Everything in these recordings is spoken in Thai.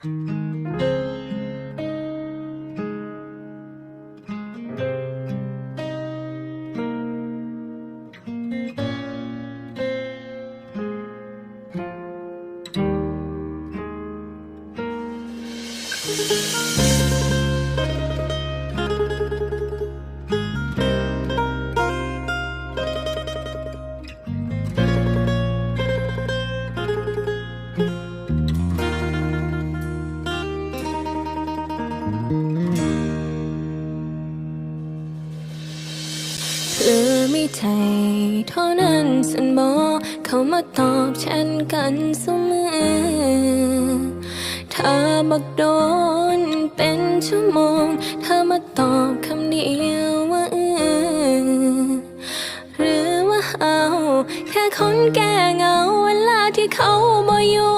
เธอไม่ใจเท่านั้นสันบอกเข้ามาตอบแชนกันเสมอถ้าบักโดนเป็นชั่วโมงเธอมาตอบคำเดียวว่าเออหรือว่าเอาแค่คนแก่เงาเวลาที่เขาบ่อยู่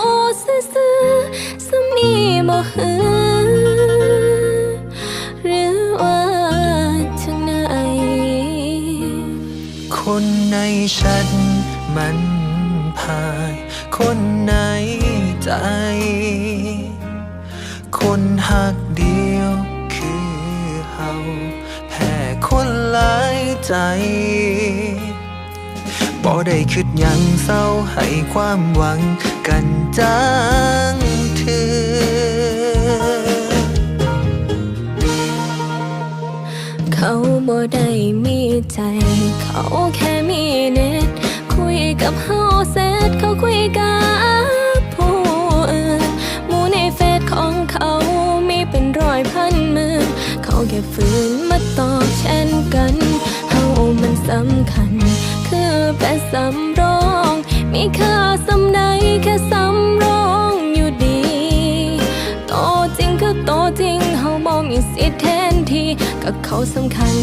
ซื่อๆสมีบ่หือ ฉันมันพายคนในใจ คนหักเดียวคือเฮาแพ้คนหลายใจบ่ได้คิดยังเศร้าให้ความหวังกันจังเถือเขาบ่ได้มีใจ เขาแค่ แค่ฝืนมาตอบเช่นกันเฮามันสำคัญ คือเป็นสำรอง มีค่าสำใดแค่สำรองอยู่ดี โตจริงคือโตจริงเฮาบ่มีสิทธิ์แทนที่กับเขาสำคัญ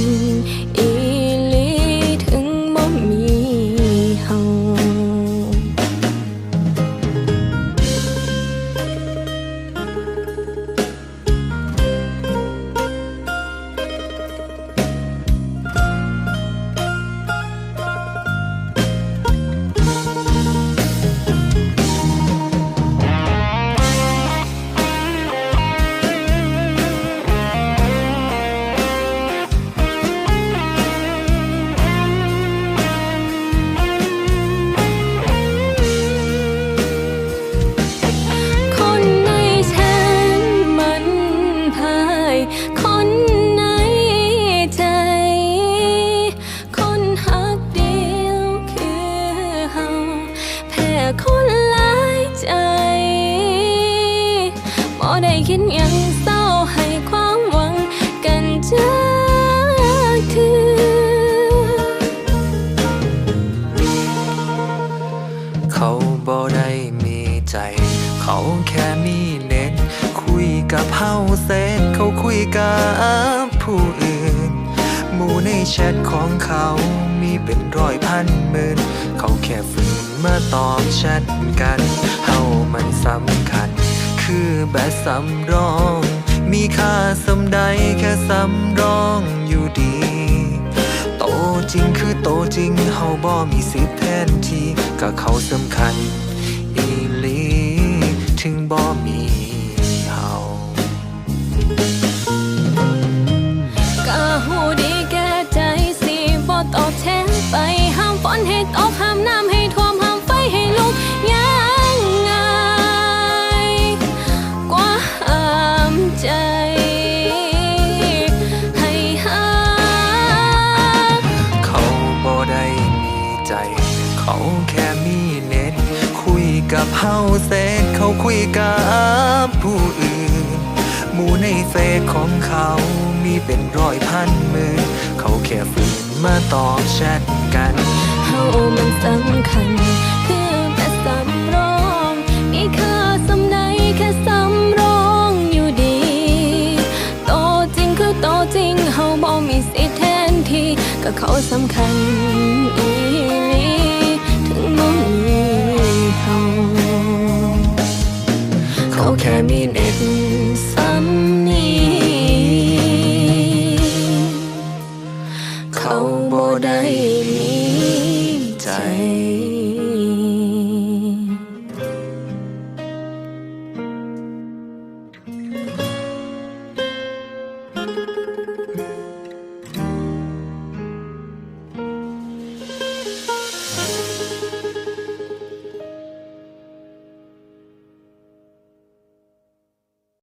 คนในใจ คนหักเดียวคือเฮาแพ้คนหลายใจบ่ได้คิดยังเยกับผู้อื่นหมู่ในแชทของเขามีเป็นร้อยพันหมื่นเขาแค่ฝืนมาตอบแชทกันเฮามันสำคัญ คือแบบสำรอง มีค่าสำใดแค่สำรองอยู่ดี โตจริงคือโตจริงเฮาบ่มีสิทธิ์แทนที่ก็เขาสำคัญ อีลีถึงบ่มี ใจ เขาแค่มีเน็ต คุยกับเฮาเซตเขาคุยกับผู้อื่น หมูในเฟซของเขามีเป็นร้อยพันหมื่นเขาแค่ฝืนมาตอบแชทกันเฮามันสำคัญ คือแต่สำรองมีค่าสำใดแค่สำรองอยู่ดี โตจริงคือโตจริงเฮาบ่มีสิทธิ์แทนที่ก็เขาสำคัญ เฮ